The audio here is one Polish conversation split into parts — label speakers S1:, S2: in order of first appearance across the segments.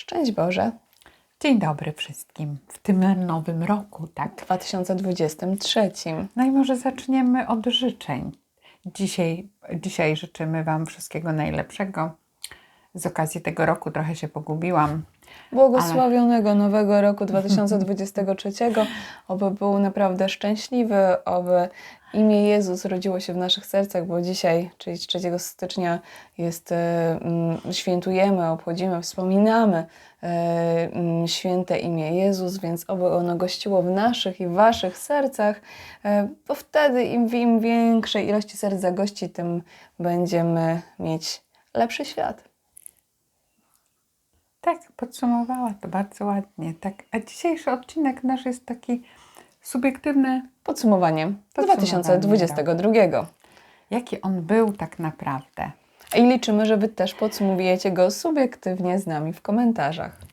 S1: Szczęść Boże,
S2: Dzień dobry wszystkim w tym nowym roku, tak?
S1: 2023.
S2: No i może zaczniemy od życzeń. Dzisiaj, dzisiaj życzymy Wam wszystkiego najlepszego. Z okazji tego roku trochę się pogubiłam.
S1: Błogosławionego nowego roku 2023. Oby był naprawdę szczęśliwy, oby imię Jezus rodziło się w naszych sercach, bo dzisiaj, czyli 3 stycznia, jest, e, mm, świętujemy, obchodzimy, wspominamy e, mm, święte imię Jezus, więc oby ono gościło w naszych i waszych sercach, e, bo wtedy im, im większej ilości serc zagości, tym będziemy mieć lepszy świat.
S2: Tak, podsumowała to bardzo ładnie. Tak. A dzisiejszy odcinek nasz jest taki subiektywny.
S1: Podsumowanie
S2: Podsumowanie
S1: 2022.
S2: Jaki on był tak naprawdę?
S1: I liczymy, że Wy też podsumujecie go subiektywnie z nami w komentarzach.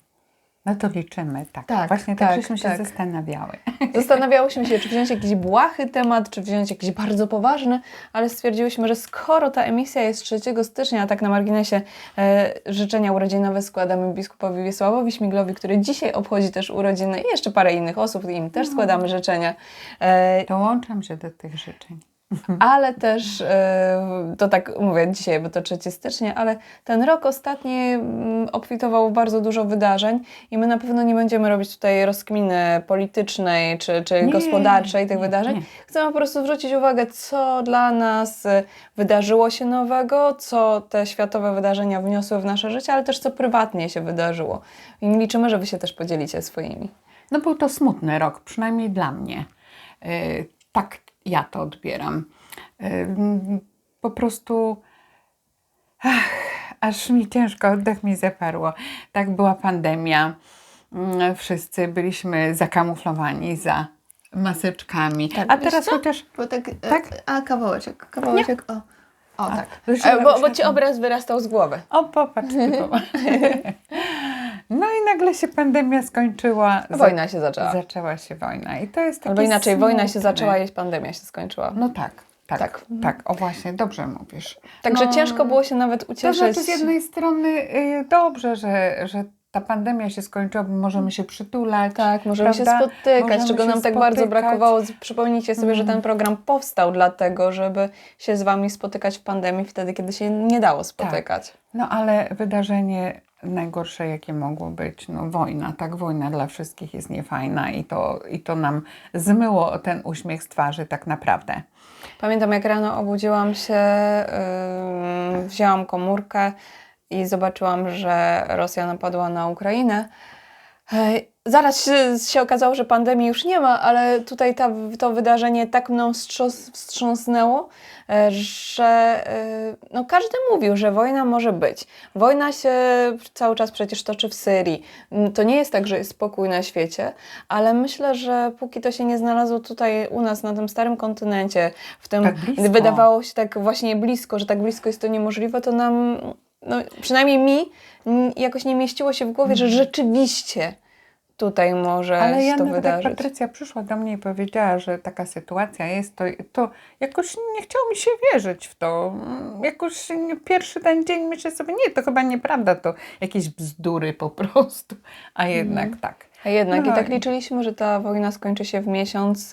S2: No to liczymy, tak.
S1: Tak,
S2: Właśnie tak,
S1: tak,
S2: żeśmy się
S1: tak.
S2: zastanawiały.
S1: Zastanawiałyśmy się, czy wziąć jakiś błahy temat, czy wziąć jakiś bardzo poważny, ale stwierdziłyśmy, że skoro ta emisja jest 3 stycznia, a tak na marginesie e, życzenia urodzinowe składamy biskupowi Wiesławowi Śmiglowi, który dzisiaj obchodzi też urodziny i jeszcze parę innych osób, im też składamy życzenia. E,
S2: Dołączam się do tych życzeń.
S1: Ale też, e, to tak mówię dzisiaj, bo to 3 stycznia, ale ten rok ostatni mm, obfitował w bardzo dużo wydarzeń i my na pewno nie będziemy robić tutaj rozkminy politycznej czy, czy
S2: Nie,
S1: gospodarczej tych
S2: nie,
S1: wydarzeń.
S2: nie.
S1: Chcemy po prostu zwrócić uwagę, co dla nas e, wydarzyło się nowego, co te światowe wydarzenia wniosły w nasze życie, ale też co prywatnie się wydarzyło. I liczymy, że Wy się też podzielicie swoimi.
S2: No był to smutny rok, przynajmniej dla mnie. Yy, tak ja to odbieram. Po prostu ach, aż mi ciężko, oddech mi zaparło. Tak była pandemia. Mm, Wszyscy byliśmy zakamuflowani za maseczkami.
S1: Tak,
S2: A teraz
S1: co?
S2: chociaż
S1: Bo tak,
S2: Tak?
S1: a kawałeczek, kawałeczek, o. O, tak.
S2: Że-
S1: E, bo, bo ci obraz wyrastał z głowy.
S2: O, popatrz, ty, popatrz. No i nagle się pandemia skończyła. Za-
S1: Wojna się zaczęła.
S2: Zaczęła się wojna. I to jest takie
S1: Albo inaczej, wojna się zaczęła i pandemia się skończyła.
S2: No tak, tak,
S1: Tak.
S2: tak. O właśnie, dobrze mówisz.
S1: Także
S2: no,
S1: ciężko było się nawet
S2: To
S1: ucieszyć.
S2: znaczy z jednej strony y, dobrze, że, że ta pandemia się skończyła, bo możemy się przytulać.
S1: Tak, możemy się
S2: prawda?
S1: spotykać,
S2: Możemy
S1: czego
S2: się
S1: nam tak bardzo brakowało. Przypomnijcie sobie, że ten
S2: Mhm.
S1: program powstał dlatego, żeby się z Wami spotykać w pandemii, wtedy, kiedy się nie dało spotykać.
S2: No ale wydarzenie najgorsze, jakie mogło być, no wojna, tak, wojna dla wszystkich jest niefajna i to, i to nam zmyło ten uśmiech z twarzy tak naprawdę.
S1: Pamiętam, jak rano obudziłam się, yy, wzięłam komórkę i zobaczyłam, że Rosja napadła na Ukrainę. Zaraz się, się okazało, że pandemii już nie ma, ale tutaj ta, to wydarzenie tak mną wstrząs, wstrząsnęło, e, że e, no, każdy mówił, że wojna może być. Wojna się cały czas przecież toczy w Syrii. To nie jest tak, że jest spokój na świecie, ale myślę, że póki to się nie znalazło tutaj u nas na tym starym kontynencie, w tym
S2: Tak
S1: wydawało się tak właśnie blisko, że tak blisko jest to niemożliwe, to nam, no, przynajmniej mi, jakoś nie mieściło się w głowie, że rzeczywiście tutaj może
S2: Mhm. Ale
S1: się
S2: ja
S1: to
S2: nawet jak
S1: wydarzyć.
S2: Patrycja przyszła do mnie i powiedziała, że taka sytuacja jest, to, to jakoś nie chciało mi się wierzyć w to. Mm, Jakoś pierwszy ten dzień myślę sobie, nie, to chyba nieprawda, to jakieś bzdury po prostu. A jednak
S1: Mhm.
S2: tak.
S1: A jednak
S2: No
S1: i tak
S2: i-
S1: liczyliśmy, że ta wojna skończy się w miesiąc.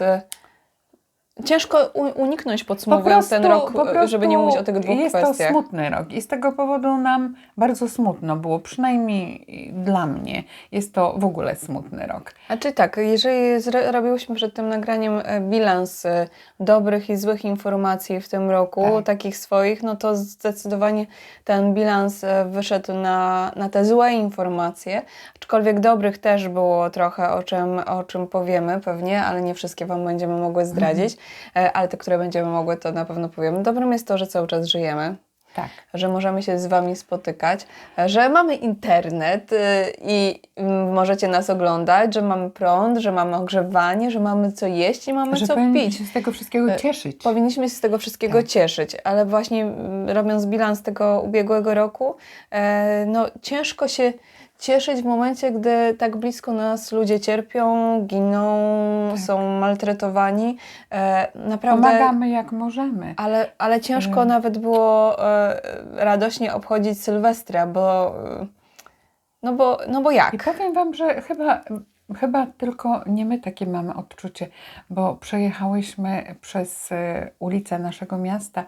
S1: Ciężko uniknąć
S2: Po
S1: podsumowując ten rok,
S2: po
S1: żeby nie mówić o tych dwóch
S2: jest
S1: kwestiach.
S2: to smutny rok i z tego powodu nam bardzo smutno było, przynajmniej dla mnie. Jest to w ogóle smutny rok.
S1: A czy tak, jeżeli robiłyśmy przed tym nagraniem e, bilans e, dobrych i złych informacji w tym roku,
S2: Tak.
S1: takich swoich, no to zdecydowanie ten bilans e, wyszedł na, na te złe informacje, aczkolwiek dobrych też było trochę, o czym, o czym powiemy pewnie, ale nie wszystkie Wam będziemy mogły zdradzić, ale te, które będziemy mogły, to na pewno powiemy. Dobrym jest to, że cały czas żyjemy
S2: Tak.
S1: że możemy się z Wami spotykać, że mamy internet y, i mm, możecie nas oglądać, że mamy prąd, że mamy ogrzewanie, że mamy co jeść i mamy
S2: Że
S1: co
S2: powinniśmy
S1: pić.
S2: się z tego wszystkiego
S1: E,
S2: cieszyć.
S1: Powinniśmy się z tego wszystkiego
S2: Tak.
S1: cieszyć, ale właśnie mm, robiąc bilans tego ubiegłego roku, e, no ciężko się cieszyć w momencie, gdy tak blisko nas ludzie cierpią, giną,
S2: Tak.
S1: są maltretowani. E, naprawdę
S2: Pomagamy jak możemy.
S1: ale, ale ciężko
S2: Mm.
S1: nawet było e, radośnie obchodzić Sylwestra, bo No bo, no bo
S2: I
S1: jak?
S2: powiem Wam, że chyba, chyba tylko nie my takie mamy odczucie, bo przejechałyśmy przez ulicę naszego miasta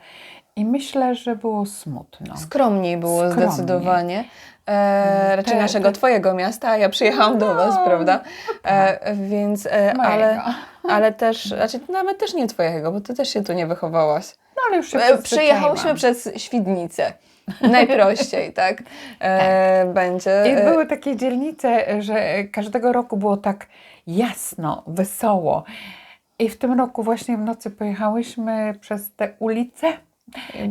S2: i myślę, że było smutno.
S1: Skromniej było
S2: Skromniej.
S1: zdecydowanie. E, raczej
S2: Te-
S1: naszego, twojego miasta, a ja przyjechałam do was,
S2: No,
S1: prawda? E, więc, e, ale,
S2: Mojego.
S1: ale też, znaczy nawet też nie twojego, bo ty też się tu nie wychowałaś.
S2: No ale już się
S1: E, Przyjechałyśmy
S2: przyzwyczaiłam.
S1: przez Świdnicę. Najprościej, tak? E, Będzie.
S2: I
S1: E,
S2: były takie dzielnice, że każdego roku było tak jasno, wesoło. I w tym roku właśnie w nocy pojechałyśmy przez te ulice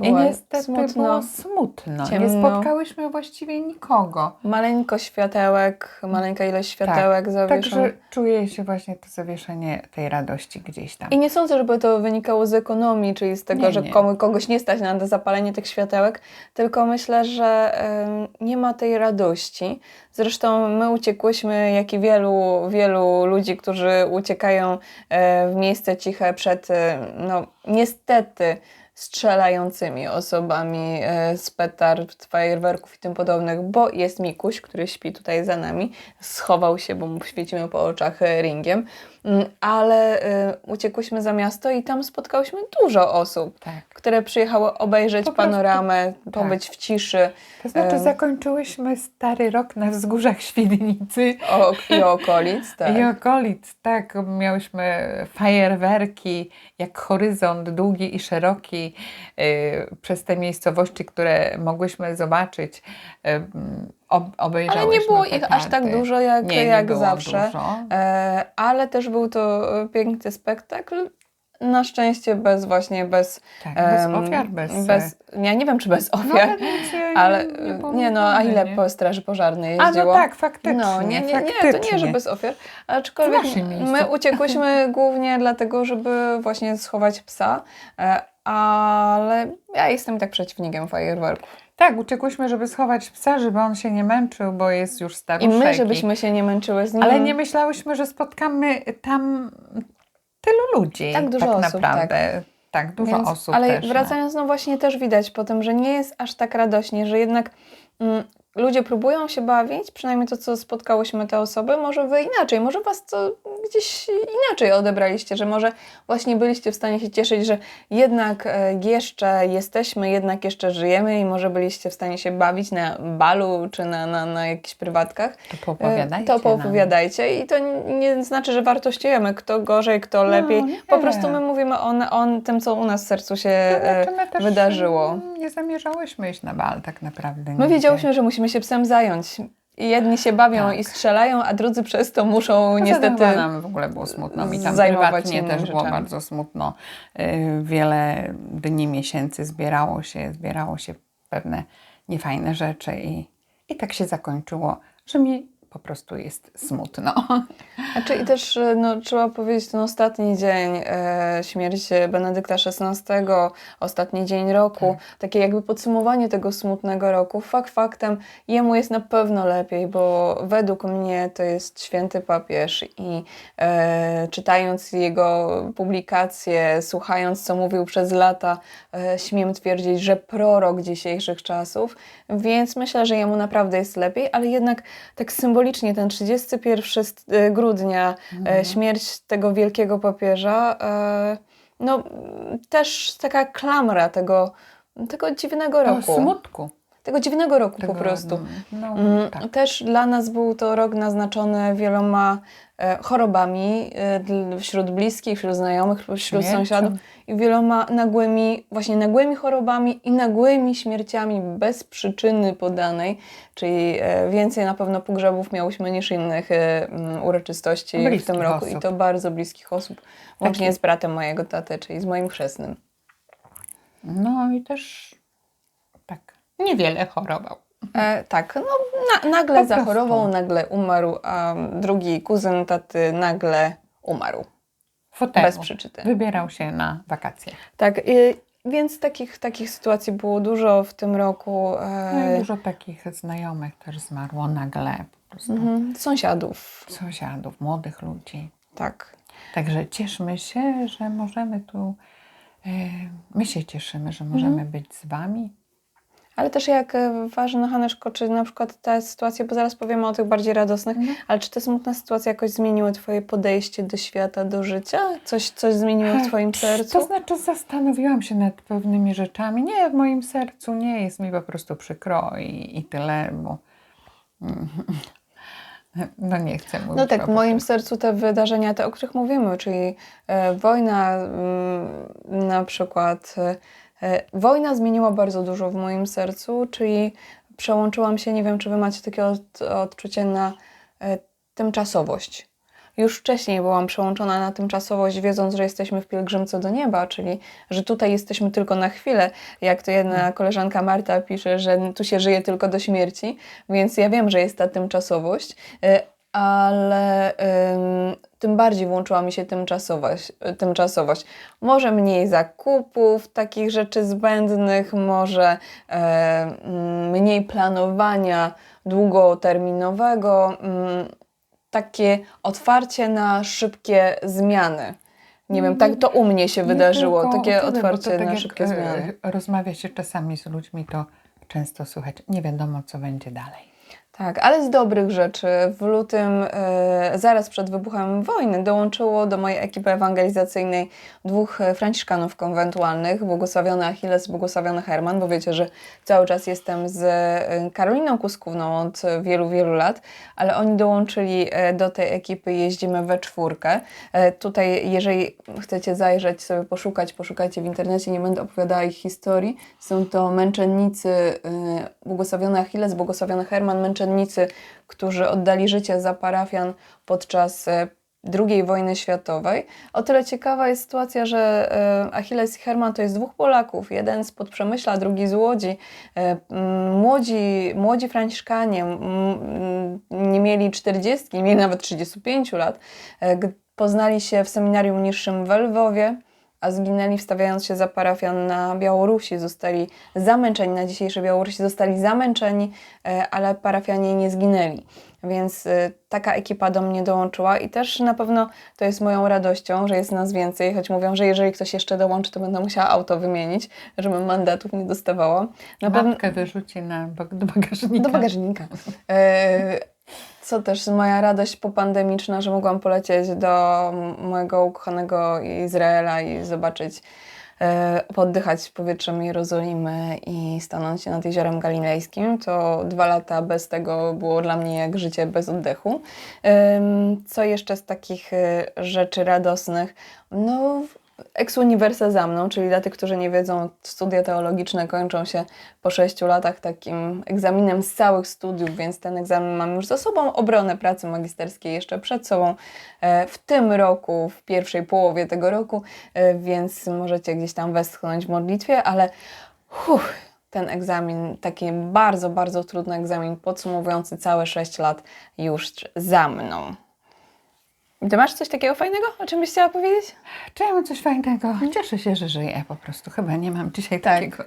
S2: i niestety
S1: smutno.
S2: było smutno. Nie
S1: ciemno.
S2: spotkałyśmy właściwie nikogo.
S1: Maleńko światełek, maleńka ilość światełek zawieszonych.
S2: Także czuję się właśnie to zawieszenie tej radości gdzieś tam.
S1: I nie sądzę, żeby to wynikało z ekonomii, czyli z tego,
S2: Nie,
S1: że
S2: nie.
S1: komu, kogoś nie stać na zapalenie tych światełek, tylko myślę, że nie ma tej radości. Zresztą my uciekłyśmy, jak i wielu, wielu ludzi, którzy uciekają e, w miejsce ciche przed, e, no niestety, strzelającymi osobami e, z petard, fajerwerków i tym podobnych, bo jest Mikuś, który śpi tutaj za nami, schował się, bo mu świecimy po oczach e, ringiem, ale e, uciekłyśmy za miasto i tam spotkałyśmy dużo osób,
S2: Tak.
S1: które przyjechały obejrzeć
S2: Po prostu-
S1: panoramę, pobyć w ciszy
S2: To znaczy zakończyłyśmy stary rok na wzgórzach Świdnicy
S1: o, i okolic. Tak.
S2: i okolic. Tak, miałyśmy fajerwerki, jak horyzont długi i szeroki y, przez te miejscowości, które mogłyśmy zobaczyć.
S1: Ale nie było ich aż tak dużo jak,
S2: Nie, nie
S1: jak zawsze.
S2: Dużo.
S1: E, ale też był to e, piękny spektakl. Na szczęście bez właśnie bez.
S2: Tak, bez ofiar, bez...
S1: bez ja nie wiem, czy bez
S2: no,
S1: ofiar,
S2: ale nic nie,
S1: ale
S2: nie,
S1: nie, nie no, a ile
S2: nie?
S1: po straży pożarnej
S2: A
S1: jeździło?
S2: no tak, faktycznie.
S1: No, nie, nie, nie,
S2: faktycznie.
S1: to nie, że bez ofiar. Aczkolwiek my uciekłyśmy głównie dlatego, żeby właśnie schować psa, e, ale ja jestem tak przeciwnikiem fajerwerków.
S2: Tak, uciekłyśmy, żeby schować psa, żeby on się nie męczył, bo jest już
S1: I
S2: staruszek.
S1: my, żebyśmy się nie męczyły z nim.
S2: Ale nie myślałyśmy, że spotkamy tam tylu ludzi.
S1: Tak dużo osób,
S2: naprawdę. Tak, dużo
S1: Więc-
S2: osób
S1: Ale
S2: też. no.
S1: wracając, no właśnie też widać po tym, że nie jest aż tak radośnie, że jednak mm, ludzie próbują się bawić, przynajmniej to, co spotkałyśmy te osoby, może wy inaczej, może was to gdzieś inaczej odebraliście, że może właśnie byliście w stanie się cieszyć, że jednak e, jeszcze jesteśmy, jednak jeszcze żyjemy i może byliście w stanie się bawić na balu czy na, na, na jakichś prywatkach.
S2: To poopowiadajcie
S1: E, To poopowiadajcie i to nie znaczy, że wartościujemy kto gorzej, kto lepiej.
S2: nie.
S1: Po prostu my mówimy o, o tym, co u nas w sercu się
S2: też
S1: wydarzyło.
S2: Nie zamierzałyśmy iść na bal tak naprawdę.
S1: My
S2: nigdzie.
S1: wiedziałyśmy, że musimy się psem zająć. I jedni się bawią
S2: Tak.
S1: i strzelają, a drudzy przez to muszą
S2: tym
S1: niestety...
S2: nam w ogóle było smutno. Mi tam
S1: zajmować
S2: prywatnie też było
S1: rzeczami.
S2: bardzo smutno. Y, Wiele dni, miesięcy zbierało się, zbierało się pewne niefajne rzeczy i, i tak się zakończyło, że mi po prostu jest smutno.
S1: Znaczy, I też e, no, trzeba powiedzieć, ten ostatni dzień e, śmierci Benedykta XVI, ostatni dzień roku, takie jakby podsumowanie tego smutnego roku. Fakt faktem, jemu jest na pewno lepiej, bo według mnie to jest święty papież i e, czytając jego publikacje, słuchając co mówił przez lata, e, śmiem twierdzić, że prorok dzisiejszych czasów, więc myślę, że jemu naprawdę jest lepiej, ale jednak tak symbolicznie ten 31 st- e, grudnia, e, śmierć tego wielkiego papieża, e, no też taka klamra tego, tego dziwnego
S2: O
S1: roku.
S2: smutku.
S1: Tego dziwnego roku
S2: Tego,
S1: po prostu.
S2: No,
S1: Mm,
S2: tak.
S1: Też dla nas był to rok naznaczony wieloma e, chorobami e, wśród bliskich, wśród znajomych, wśród
S2: Śmiercią.
S1: sąsiadów i wieloma nagłymi, właśnie nagłymi chorobami i nagłymi śmierciami bez przyczyny podanej, czyli e, więcej na pewno pogrzebów miałyśmy niż innych mm, uroczystości w
S2: Bliskich
S1: tym roku i
S2: osób.
S1: to bardzo bliskich osób, łącznie z bratem mojego taty, czyli z moim chrzestnym.
S2: No i też niewiele chorował.
S1: E, tak, no na, nagle
S2: Po prostu.
S1: zachorował, nagle umarł, a drugi kuzyn taty nagle umarł.
S2: Fotelu.
S1: Bez przyczyny.
S2: Wybierał się na wakacje.
S1: Tak, y, więc takich, takich sytuacji było dużo w tym roku.
S2: No
S1: E,
S2: dużo takich znajomych też zmarło nagle, po prostu
S1: mhm, sąsiadów,
S2: sąsiadów, młodych ludzi.
S1: tak.
S2: Także cieszmy się, że możemy tu, e, my się cieszymy, że możemy być z Wami.
S1: Ale też jak e, ważna Haneszko, czy na przykład te sytuacje, bo zaraz powiemy o tych bardziej radosnych,
S2: Mhm.
S1: ale czy te smutne sytuacje jakoś zmieniły Twoje podejście do świata, do życia? Coś, coś zmieniło w Twoim sercu?
S2: To znaczy zastanowiłam się nad pewnymi rzeczami. Nie, w moim sercu nie jest mi po prostu przykro i, i tyle, bo no nie chcę mówić.
S1: No tak, w moim sercu te wydarzenia, te, o których mówimy, czyli e, wojna mm, na przykład. E, wojna zmieniła bardzo dużo w moim sercu, czyli przełączyłam się, nie wiem, czy wy macie takie od, odczucie na e, tymczasowość. Już wcześniej byłam przełączona na tymczasowość, wiedząc, że jesteśmy w pielgrzymce do nieba, czyli że tutaj jesteśmy tylko na chwilę. Jak to jedna koleżanka Marta pisze, że tu się żyje tylko do śmierci, więc ja wiem, że jest ta tymczasowość, y, ale tym bardziej włączyła mi się tymczasowość, tymczasowość. Może mniej zakupów, takich rzeczy zbędnych, może e, mniej planowania długoterminowego, mm, takie otwarcie na szybkie zmiany. Nie wiem, tak to u mnie się wydarzyło, takie
S2: tyle, to
S1: otwarcie
S2: tak
S1: na szybkie
S2: e,
S1: zmiany.
S2: Rozmawia się czasami z ludźmi, to często słychać, nie wiadomo co będzie dalej.
S1: Tak, ale z dobrych rzeczy. W lutym, e, zaraz przed wybuchem wojny, dołączyło do mojej ekipy ewangelizacyjnej dwóch e, franciszkanów konwentualnych, błogosławiony Achilles, błogosławiony Herman, bo wiecie, że cały czas jestem z e, Karoliną Kuskówną od wielu, wielu lat, ale oni dołączyli do tej ekipy, jeździmy we czwórkę. Tutaj, jeżeli chcecie zajrzeć, sobie poszukać, poszukajcie w internecie, nie będę opowiadała ich historii. Są to męczennicy, błogosławiony Achilles, błogosławiony Herman, męczennicy, którzy oddali życie za parafian podczas e, II wojny światowej. O tyle ciekawa jest sytuacja, że e, Achilles i Herman to jest dwóch Polaków. Jeden z Podprzemyśla, drugi z Łodzi. E, Młodzi, młodzi Franciszkanie nie mieli 40, nie mieli nawet 35 lat. Poznali się w seminarium niższym w Lwowie, a zginęli wstawiając się za parafian na Białorusi. Zostali zamęczeni, na dzisiejszej Białorusi zostali zamęczeni, e, ale parafianie nie zginęli. Więc e, taka ekipa do mnie dołączyła i też na pewno to jest moją radością, że jest nas więcej, choć mówią, że jeżeli ktoś jeszcze dołączy, to będę musiała auto wymienić, żebym mandatów nie dostawała. Na pewno
S2: wyrzuci na, bag- do bagażnika.
S1: do bagażnika. Co też moja radość popandemiczna, że mogłam polecieć do mojego ukochanego Izraela i zobaczyć, e, poddychać powietrzem Jerozolimy i stanąć nad jeziorem galilejskim. To dwa lata bez tego było dla mnie jak życie bez oddechu. Em, Co jeszcze z takich e, rzeczy radosnych? No, Ex Universa za mną, czyli dla tych, którzy nie wiedzą, studia teologiczne kończą się po sześciu latach takim egzaminem z całych studiów, więc ten egzamin mam już za sobą, obronę pracy magisterskiej jeszcze przed sobą e, w tym roku, w pierwszej połowie tego roku, e, więc możecie gdzieś tam westchnąć w modlitwie, ale huh, ten egzamin, taki bardzo, bardzo trudny egzamin podsumowujący całe sześć lat już za mną. Ty masz coś takiego fajnego, o czym byś chciała powiedzieć?
S2: Czy ja mam coś fajnego? Cieszę się, że żyję po prostu. Chyba nie mam dzisiaj
S1: Tak.
S2: takiego.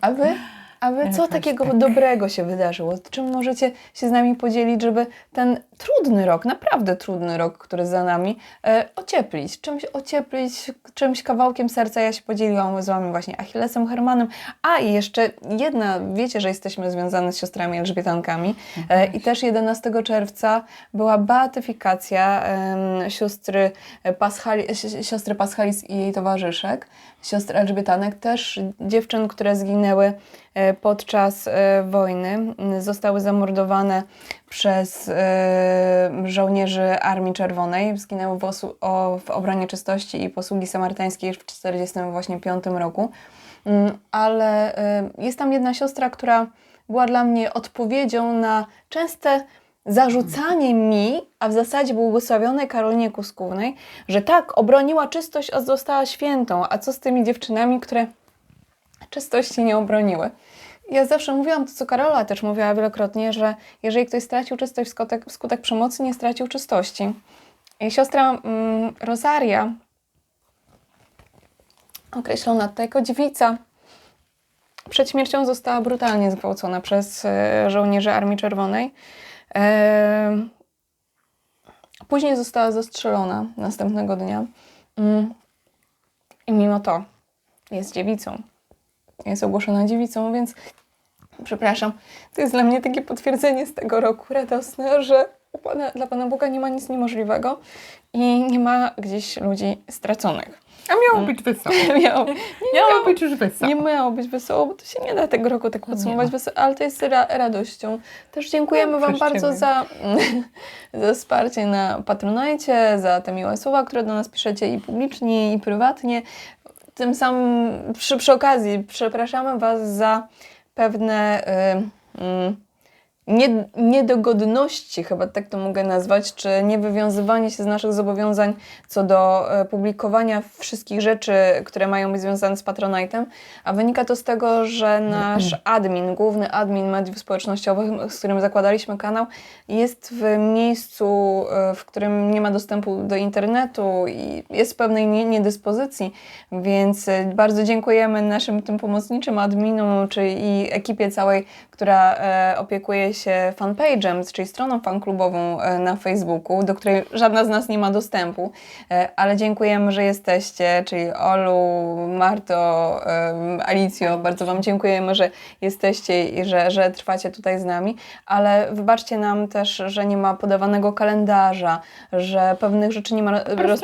S1: A wy? A wy co takiego
S2: tak.
S1: dobrego się wydarzyło? Czym możecie się z nami podzielić, żeby ten trudny rok, naprawdę trudny rok, który za nami, e, ocieplić? Czymś ocieplić, czymś kawałkiem serca ja się podzieliłam z wami właśnie Achillesem Hermanem. A i jeszcze jedna, wiecie, że jesteśmy związane z siostrami Elżbietankami e, i też 11 czerwca była beatyfikacja em, siostry Paschali, si- siostry Paschalis i jej towarzyszek, siostr Elżbietanek, też dziewczyn, które zginęły e, podczas e, wojny, zostały zamordowane przez e, żołnierzy Armii Czerwonej, zginęły w, obronie czystości i posługi samarytańskiej w 1945 właśnie piątym roku. Mm, ale jest tam jedna siostra, która była dla mnie odpowiedzią na częste zarzucanie mi, a w zasadzie błogosławionej Karolinie Kuskównej, że tak, obroniła czystość, a została świętą, a co z tymi dziewczynami, które czystości nie obroniły. Ja zawsze mówiłam to, co Karola też mówiła wielokrotnie, że jeżeli ktoś stracił czystość wskutek, wskutek przemocy, nie stracił czystości. I siostra mm, Rosaria, określona tutaj jako dziewica, przed śmiercią została brutalnie zgwałcona przez e, żołnierzy Armii Czerwonej. Później została zastrzelona następnego dnia. Mm. I mimo to jest dziewicą. jest ogłoszona dziewicą, więc przepraszam. To jest dla mnie takie potwierdzenie z tego roku radosne, że dla Pana Boga nie ma nic niemożliwego i nie ma gdzieś ludzi straconych.
S2: A miało być wesoło.
S1: Miało,
S2: Miało być już wesoło.
S1: nie miało być wesoło, bo to się nie da tego roku tak podsumować, wesoło, ale to jest ra radością. Też dziękujemy
S2: No,
S1: Wam bardzo za, za wsparcie na Patronajcie, za te miłe słowa, które do nas piszecie i publicznie, i prywatnie. Tym samym przy, przy okazji przepraszamy Was za pewne y, y, nie, niedogodności, chyba tak to mogę nazwać, czy niewywiązywanie się z naszych zobowiązań co do e, publikowania wszystkich rzeczy, które mają być związane z Patronite'em, a wynika to z tego, że nasz admin, główny admin mediów społecznościowych, z którym zakładaliśmy kanał, jest w miejscu, e, w którym nie ma dostępu do internetu i jest w pewnej nie- niedyspozycji, więc e, bardzo dziękujemy naszym tym pomocniczym adminom, czy i ekipie całej, która opiekuje się fanpage'em, czyli stroną fanklubową e, na Facebooku, do której żadna z nas nie ma dostępu, e, ale dziękujemy, że jesteście, czyli Olu, Marto, Alicjo, bardzo Wam dziękujemy, że jesteście i że, że trwacie tutaj z nami, ale wybaczcie nam też, że nie ma podawanego kalendarza, że pewnych rzeczy nie ma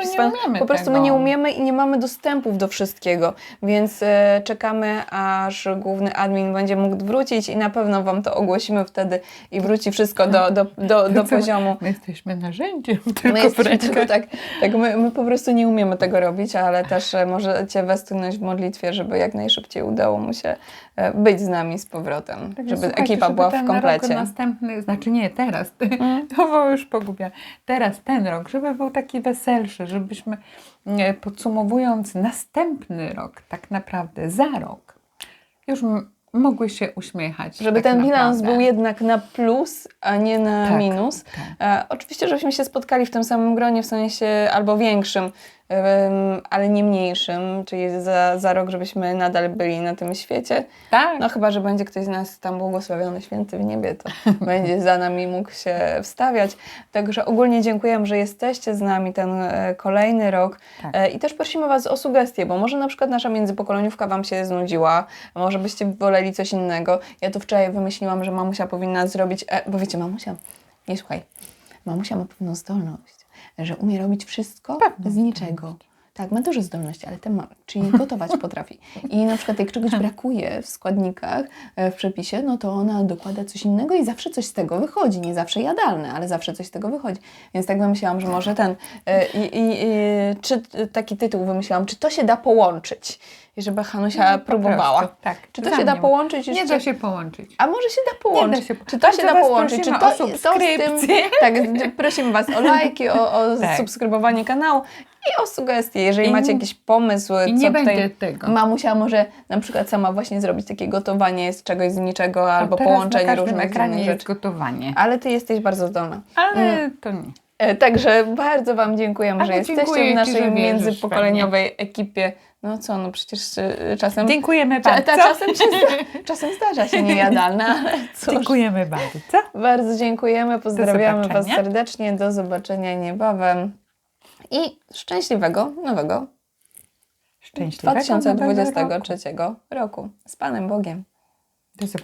S2: nie umiemy
S1: Po prostu my nie umiemy i nie mamy dostępów do wszystkiego, więc e, czekamy, aż główny admin będzie mógł wrócić i na pewno Wam to ogłosimy wtedy i wróci wszystko do, do, do, do poziomu.
S2: My jesteśmy narzędziem
S1: My
S2: tylko w
S1: jesteśmy tylko tak, tak my, my po prostu nie umiemy tego robić, ale też e, możecie wespłynąć w modlitwie, żeby jak najszybciej udało mu się e, być z nami z powrotem,
S2: Także
S1: żeby ekipa
S2: żeby
S1: była w komplecie.
S2: Rok następny, znaczy nie, teraz,
S1: Mm.
S2: to było już pogubia. Teraz ten rok, żeby był taki weselszy, żebyśmy podsumowując następny rok, tak naprawdę za rok, już mogły się uśmiechać.
S1: Żeby
S2: tak
S1: ten bilans
S2: naprawdę.
S1: był jednak na plus, a nie na
S2: Tak,
S1: minus.
S2: tak.
S1: E, oczywiście, żebyśmy się spotkali w tym samym gronie, w sensie albo większym, ale nie mniejszym, czyli za, za rok, żebyśmy nadal byli na tym świecie.
S2: Tak,
S1: No chyba, że będzie ktoś z nas tam błogosławiony święty w niebie, to będzie za nami mógł się wstawiać. Także ogólnie dziękujemy, że jesteście z nami ten e, kolejny rok
S2: Tak.
S1: E, i też prosimy Was o sugestie, bo może na przykład nasza międzypokoleniówka Wam się znudziła, może byście woleli coś innego. Ja tu wczoraj wymyśliłam, że mamusia powinna zrobić, e, bo wiecie, mamusia, nie słuchaj, mamusia ma pewną zdolność, że umie robić wszystko
S2: Pewną
S1: z niczego. Tak, ma duże zdolności, ale ten ma, czyli gotować potrafi. I na przykład jak czegoś brakuje w składnikach, e, w przepisie, no to ona dokłada coś innego i zawsze coś z tego wychodzi. Nie zawsze jadalne, ale zawsze coś z tego wychodzi. Więc tak wymyśliłam, że może ten, e, i, i, i, czy taki tytuł wymyśliłam, czy to się da połączyć? I żeby Hanusia
S2: No,
S1: próbowała.
S2: prostu, Tak.
S1: Czy to
S2: Za
S1: się da połączyć?
S2: Nie da się połączyć.
S1: A może się da połączyć?
S2: Nie da się-
S1: Czy to się da połączyć? Czy to,
S2: o
S1: to z tym, tak, prosimy Was o lajki, o, o
S2: Tak.
S1: subskrybowanie kanału i o sugestie. Jeżeli
S2: I-
S1: macie jakiś pomysł,
S2: I
S1: co
S2: nie
S1: tutaj
S2: będzie tego.
S1: mamusia może na przykład sama właśnie zrobić takie gotowanie z czegoś z niczego albo
S2: Teraz
S1: połączenie
S2: na
S1: różnych
S2: ekranie
S1: innych
S2: jest
S1: rzeczy.
S2: gotowanie.
S1: Ale Ty jesteś bardzo zdolna.
S2: Ale to nie.
S1: E, Także bardzo Wam dziękujemy, że
S2: Ale
S1: jesteście w
S2: ci,
S1: naszej
S2: wierzysz
S1: międzypokoleniowej ekipie. No co, no przecież e, czasem...
S2: Dziękujemy
S1: Cza,
S2: bardzo.
S1: ta, czasem, się, zda- czasem zdarza się niejadalne, ale cóż.
S2: Dziękujemy bardzo.
S1: Bardzo dziękujemy, pozdrawiamy Was
S2: zobaczenia.
S1: serdecznie, do zobaczenia niebawem i szczęśliwego nowego
S2: Szczęśliwego nowego roku.
S1: 2023 roku. Z Panem Bogiem.
S2: Do zobaczenia.